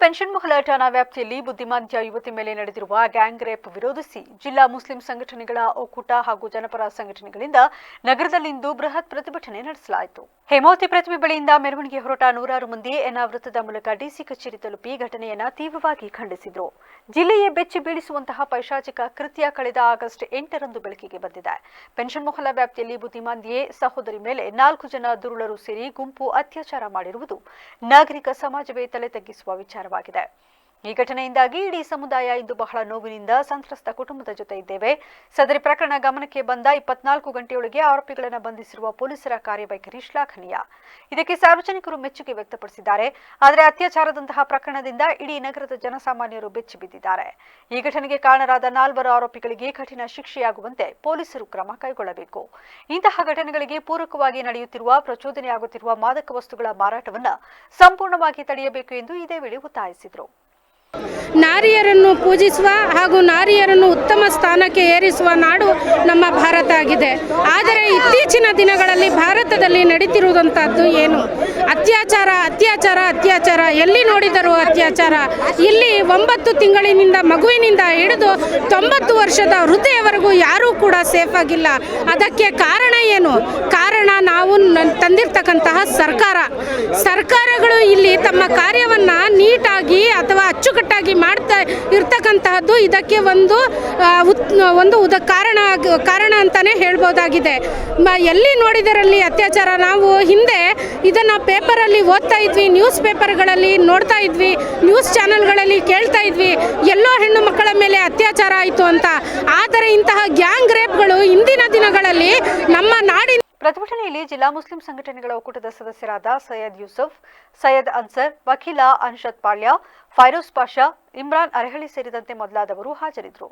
Pension ಮೊಹಲ ಠಾಣಾ ವ್ಯಾಪ್ತಿಯಲ್ಲಿ ಬುದ್ಧಿಮಾಂದ್ಯ ಯುವತಿ ಮೇಲೆ ನಡೆದಿರುವ ಗ್ಯಾಂಗ್ ರೇಪ್ ವಿರೋಧಿಸಿ ಜಿಲ್ಲಾ ಮುಸ್ಲಿಂ ಸಂಘಟನೆಗಳ ಒಕ್ಕೂಟ ಹಾಗೂ ಜನಪರ ಸಂಘಟನೆಗಳಿಂದ ನಗರದಲ್ಲಿಂದು ಬೃಹತ್ ಪ್ರತಿಭಟನೆ ನಡೆಸಲಾಯಿತು. ಹೇಮಾವತಿ ಪ್ರತಿಮೆ ಬಳಿಯಿಂದ ಮೆರವಣಿಗೆ ಹೊರಟ ನೂರಾರು ಮಂದಿ ಎನ್ನ ವೃತ್ತದ ಮೂಲಕ ಡಿಸಿ ಕಚೇರಿ ತಲುಪಿ ಘಟನೆಯನ್ನ ತೀವ್ರವಾಗಿ ಖಂಡಿಸಿದ್ರು. ಜಿಲ್ಲೆಯೇ ಬೆಚ್ಚಿ ಬೀಳಿಸುವಂತಹ ಪೈಶಾಚಿಕ ಕೃತ್ಯ ಕಳೆದ ಆಗಸ್ಟ್ ಎಂಟರಂದು ಬೆಳಕಿಗೆ ಬಂದಿದೆ. ಪೆನ್ಷನ್ ಮೊಹಲ ವ್ಯಾಪ್ತಿಯಲ್ಲಿ ಬುದ್ಧಿಮಾಂದ್ಯೆ ಸಹೋದರಿ ಮೇಲೆ ನಾಲ್ಕು ಜನ ದುರುಳರು ಸೇರಿ ಗುಂಪು ಅತ್ಯಾಚಾರ ಮಾಡಿರುವುದು ನಾಗರಿಕ ಸಮಾಜವೇ ತಲೆ ತಗ್ಗಿಸುವ ವಿಚಾರವಾಗಿದೆ ಈ ಘಟನೆಯಿಂದಾಗಿ ಇಡೀ ಸಮುದಾಯ ಇಂದು ಬಹಳ ನೋವಿನಿಂದ ಸಂತ್ರಸ್ತ ಕುಟುಂಬದ ಜೊತೆ ಇದ್ದೇವೆ. ಸದರಿ ಪ್ರಕರಣ ಗಮನಕ್ಕೆ ಬಂದ ಇಪ್ಪತ್ನಾಲ್ಕು ಗಂಟೆಯೊಳಗೆ ಆರೋಪಿಗಳನ್ನು ಬಂಧಿಸಿರುವ ಪೊಲೀಸರ ಕಾರ್ಯವೈಖರಿ ಶ್ಲಾಘನೀಯ. ಇದಕ್ಕೆ ಸಾರ್ವಜನಿಕರು ಮೆಚ್ಚುಗೆ ವ್ಯಕ್ತಪಡಿಸಿದ್ದಾರೆ. ಆದರೆ ಅತ್ಯಾಚಾರದಂತಹ ಪ್ರಕರಣದಿಂದ ಇಡೀ ನಗರದ ಜನಸಾಮಾನ್ಯರು ಬೆಚ್ಚಿ ಬಿದ್ದಿದ್ದಾರೆ. ಈ ಘಟನೆಗೆ ಕಾರಣರಾದ ನಾಲ್ವರು ಆರೋಪಿಗಳಿಗೆ ಕಠಿಣ ಶಿಕ್ಷೆಯಾಗುವಂತೆ ಪೊಲೀಸರು ಕ್ರಮ ಕೈಗೊಳ್ಳಬೇಕು. ಇಂತಹ ಘಟನೆಗಳಿಗೆ ಪೂರಕವಾಗಿ ನಡೆಯುತ್ತಿರುವ, ಪ್ರಚೋದನೆಯಾಗುತ್ತಿರುವ ಮಾದಕ ವಸ್ತುಗಳ ಮಾರಾಟವನ್ನು ಸಂಪೂರ್ಣವಾಗಿ ತಡೆಯಬೇಕು ಎಂದು ಇದೇ ವೇಳೆ ಒತ್ತಾಯಿಸಿದರು. ನಾರಿಯರನ್ನು ಪೂಜಿಸುವ ಹಾಗೂ ನಾರಿಯರನ್ನು ಉತ್ತಮ ಸ್ಥಾನಕ್ಕೆ ಏರಿಸುವ ನಾಡು ನಮ್ಮ ಭಾರತ ಆಗಿದೆ. ಆದರೆ ಇತ್ತೀಚಿನ ದಿನಗಳಲ್ಲಿ ಭಾರತದಲ್ಲಿ ನಡೀತಿರುವಂಥದ್ದು ಏನು? ಅತ್ಯಾಚಾರ ಅತ್ಯಾಚಾರ ಅತ್ಯಾಚಾರ. ಎಲ್ಲಿ ನೋಡಿದರೂ ಅತ್ಯಾಚಾರ. ಇಲ್ಲಿ ಒಂಬತ್ತು ತಿಂಗಳಿನಿಂದ ಮಗುವಿನಿಂದ ಹಿಡಿದು ತೊಂಬತ್ತು ವರ್ಷದ ವೃದ್ಧೆಯವರೆಗೂ ಯಾರೂ ಕೂಡ ಸೇಫ್ ಆಗಿಲ್ಲ. ಅದಕ್ಕೆ ಕಾರಣ ಏನು? ಕಾರಣ ನಾವು ತಂದಿರ್ತಕ್ಕಂತಹ ಸರ್ಕಾರ. ಸರ್ಕಾರಗಳು ಇಲ್ಲಿ ತಮ್ಮ ಕಾರ್ಯವನ್ನು ಇರ್ತಕ್ಕಂತಹದ್ದು ಇದಕ್ಕೆ ಒಂದು ಒಂದು ಉದ, ಕಾರಣ ಕಾರಣ ಅಂತಲೇ ಹೇಳ್ಬೋದಾಗಿದೆ. ಎಲ್ಲಿ ನೋಡಿದರಲ್ಲಿ ಅತ್ಯಾಚಾರ? ನಾವು ಹಿಂದೆ ಇದನ್ನು ಪೇಪರಲ್ಲಿ ಓದ್ತಾ ಇದ್ವಿ, ನ್ಯೂಸ್ ಪೇಪರ್ಗಳಲ್ಲಿ ನೋಡ್ತಾ ಇದ್ವಿ, ನ್ಯೂಸ್ ಚಾನೆಲ್ಗಳಲ್ಲಿ ಕೇಳ್ತಾ ಇದ್ವಿ, ಎಲ್ಲೋ ಹೆಣ್ಣು ಮಕ್ಕಳ ಮೇಲೆ ಅತ್ಯಾಚಾರ ಆಯಿತು ಅಂತ. ಆದರೆ ಇಂತಹ ಗ್ಯಾಂಗ್ ರೇಪ್ಗಳು ಇಂದಿನ ದಿನಗಳಲ್ಲಿ ಪ್ರತಿಭಟನೆಯಲ್ಲಿ ಜಿಲ್ಲಾ ಮುಸ್ಲಿಂ ಸಂಘಟನೆಗಳ ಒಕ್ಕೂಟದ ಸದಸ್ಯರಾದ ಸೈಯದ್ ಯೂಸುಫ್, ಸೈಯದ್ ಅನ್ಸರ್, ವಕೀಲ ಅನ್ಷದ್ ಪಾಳ್ಯ, ಫೈರೋಜ್ ಪಾಷಾ, ಇಮ್ರಾನ್ ಅರಹಳಿ ಸೇರಿದಂತೆ ಮೊದಲಾದವರು ಹಾಜರಿದ್ದರು.